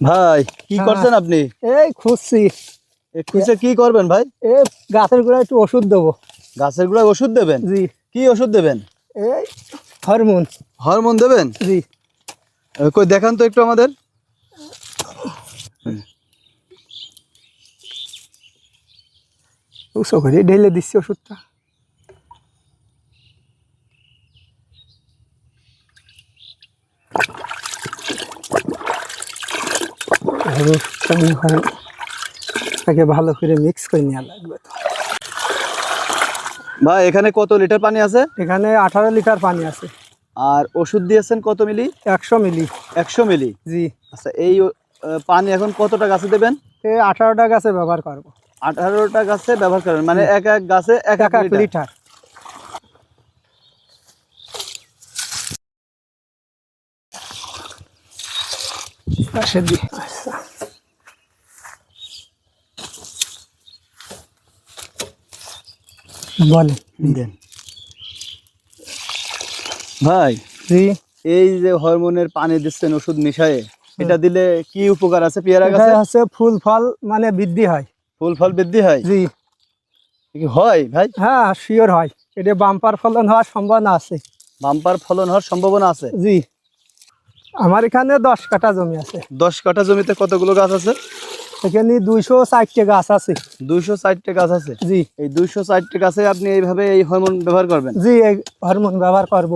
ভাই কি হ্যাঁ। করছেন আপনি? এই খুঁজছি। খুঁজে কি করবেন ভাই? এ গাছের গোড়ায় একটু ওষুধ দেবো। গাছের গোড়ায় ওষুধ দেবেন? জি। কি ওষুধ দেবেন? এই হরমোন। হরমোন দেবেন? জি। কই দেখান তো একটু আমাদের। ঢেলে দিচ্ছি ওষুধটা। আরও কেমন হয় তাকে ভালো করে মিক্স করে নেওয়া লাগবে তো। ভাই এখানে কত লিটার পানি আছে? এখানে আঠারো লিটার পানি আছে। আর ওষুধ দিয়েছেন কত মিলি? একশো মিলি। একশো মিলি? জি। আচ্ছা এই পানি এখন কতটা গাছে দেবেন? আঠারোটা গাছে ব্যবহার করব। আঠারোটা গাছে ব্যবহার করেন মানে এক এক গাছে এক এক লিটার? পাশে দি আচ্ছা বলে। দেন। ভাই জি। এই যে হরমোনের পানি দিচ্ছেন ওষুধ মিশায়ে এটা দিলে কি উপকার আছে পেয়ারা গাছে? হচ্ছে ফুল ফল মানে বৃদ্ধি হয়। ফুল ফল বৃদ্ধি হয়? জি। হয় ভাই? হ্যাঁ শিওর হয়। এটা বাম্পার ফলন হওয়ার সম্ভাবনা আছে। বাম্পার ফলন হওয়ার সম্ভাবনা আছে? জি। আমার এখানে দশ কাঠা জমি আছে। দশ কাঠা জমিতে কতগুলো গাছ আছে? এখানে দুইশো ষাটটা গাছ আছে দুইশো ষাটটা গাছ আছে জি। এই দুইশো ষাটটা গাছে আপনি এইভাবে এই হরমোন ব্যবহার করবেন? জি এই হরমোন ব্যবহার করব।